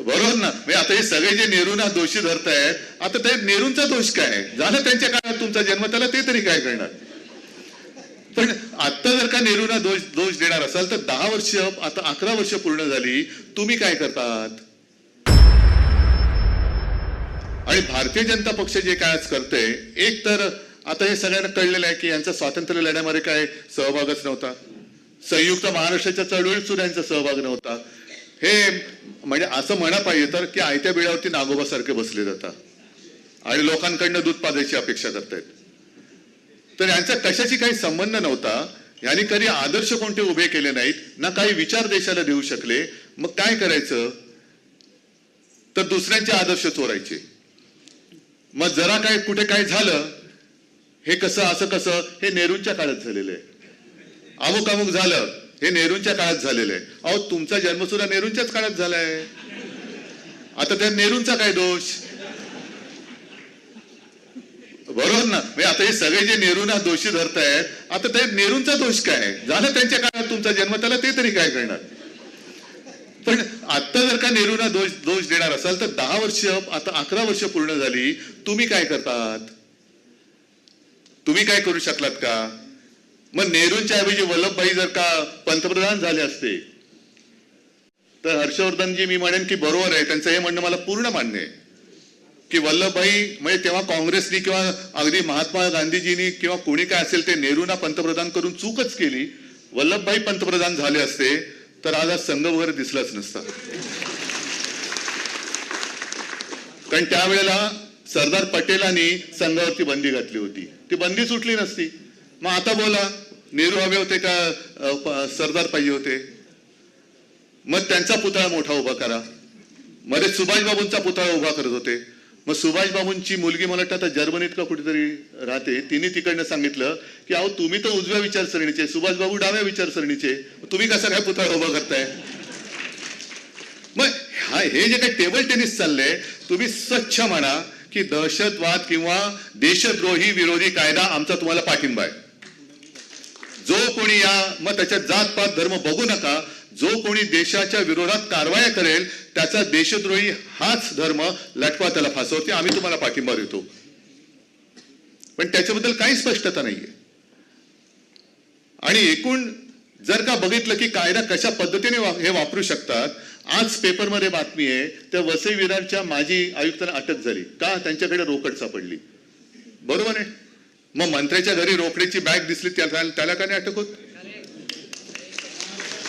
बरोबर ना म्हणजे आता हे सगळे जे नेहरूंना दोषी धरतायत आता ते नेहरूंचा दोष काय? झालं त्यांच्या काळात तुमचा जन्म त्याला ते तरी काय करणार? पण आता जर का नेहरूंना दोष दोष देणार असाल तर दहा वर्ष आता अकरा वर्ष पूर्ण झाली तुम्ही काय करतात? आणि भारतीय जनता पक्ष जे काय आज करते एक तर आता हे सगळ्यांना कळलेलं आहे की यांचा स्वातंत्र्य लढ्यामध्ये काय सहभागच नव्हता. संयुक्त महाराष्ट्राच्या चळवळीत सुद्धा यांचा सहभाग नव्हता. हे म्हणजे असं म्हणा पाहिजे तर की आयत्या बिळावरती नागोबासारखे बसले जातात. आणि लोकांकडनं दूध पाजायची अपेक्षा करतायत. तर यांचा कशाशी काही संबंध नव्हता यांनी कधी आदर्श कोणते उभे केले नाहीत ना काही विचार देशाला देऊ शकले. मग काय करायचं? तर दुसऱ्यांचे आदर्श चोरायचे. मग जरा काय कुठे काय झालं? हे कसं असं कसं? हे नेहरूंच्या काळात झालेलं आहे. अमुक अमुक झालं. हे नेहरूंच्या काळात झालेलं आहे. अहो तुमचा जन्म सुद्धा नेहरूंच्याच काळात झालाय. आता त्या नेहरूंचा काय दोष? बरोबर ना? म्हणजे आता हे सगळे जे नेहरूंना दोषी धरतायत आता ते नेहरूंचा दोष काय? झालं त्यांच्या काळात तुमचा जन्म त्याला ते तरी काय करणार? पण आता जर का नेहरूंना दोष दोष देणार असाल तर दहा वर्ष आता अकरा वर्ष पूर्ण झाली तुम्ही काय करतात? तुम्ही काय करू शकलात का? मग नेहरूंच्या ऐवजी वल्लभभाई जर का पंतप्रधान झाले असते तर हर्षवर्धनजी मी म्हणेन की बरोबर आहे. त्यांचं हे म्हणणं मला पूर्ण मान्य आहे. की वल्लभभाई म्हणजे तेव्हा काँग्रेसनी किंवा अगदी महात्मा गांधीजींनी किंवा कोणी काय असेल ते नेहरूंना पंतप्रधान करून चूकच केली. वल्लभभाई पंतप्रधान झाले असते तर आज आज संघ वगैरे दिसलाच नसता. कारण त्यावेळेला सरदार पटेलांनी संघावरती बंदी घातली होती. ती बंदी सुटली नसती. मग आता बोला नेहरू हवे होते का सरदार पाहिजे होते? मग त्यांचा पुतळा मोठा उभा करा. मध्ये सुभाषबाबूंचा पुतळा उभा करत होते. मग सुभाषबाबूंची मुलगी मला वाटतं आता जर्मनीत का कुठेतरी राहते. तिने तिकडनं सांगितलं की अहो तुम्ही तर उजव्या विचारसरणीचे सुभाषबाबू डाव्या विचारसरणीचे. तुम्ही कसा काय पुतळा उभा करताय? मग हा हे जे काही टेबल टेनिस चाललंय तुम्ही स्वच्छ म्हणा की दहशतवाद किंवा देशद्रोही विरोधी कायदा आमचा तुम्हाला पाठिंबा आहे. जो कोणी या मग त्याच्यात जात पात धर्म बघू नका. जो कोणी देशाच्या विरोधात कारवाया करेल त्याचा देशद्रोही हाच धर्म लटवा त्याला फासवते. आम्ही तुम्हाला पाठिंबा देतो. पण त्याच्याबद्दल काही स्पष्टता नाहीये. आणि एकूण जर का बघितलं की कायदा कशा पद्धतीने वा- हे वापरू शकतात आज पेपरमध्ये बातमी आहे त्या वसई विरारच्या माजी आयुक्तांना अटक झाली. का? त्यांच्याकडे रोकड सापडली. बरोबर आहे? मग मंत्र्याच्या घरी रोकडीची बॅग दिसली त्याला त्याला का नाही अटक होत?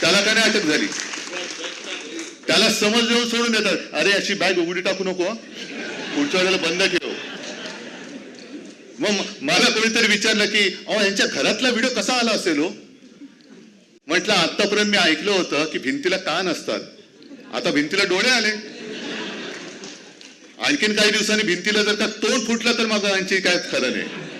त्याला का नाही अटक झाली? त्याला समज देऊन सोडून देतात. अरे अशी बॅग उघडी टाकू नको पुढच्या वेळेला बंद ठेव. मग मला कोणीतरी विचारलं की अहो यांच्या घरातला व्हिडिओ कसा आला असेल हो? म्हटलं आतापर्यंत मी ऐकलं होतं की भिंतीला कान असतात. आता भिंतीला डोळे आले. आणखीन काही दिवसांनी भिंतीला जर का तोंड फुटलं तर माझं यांची काय खरं नाही.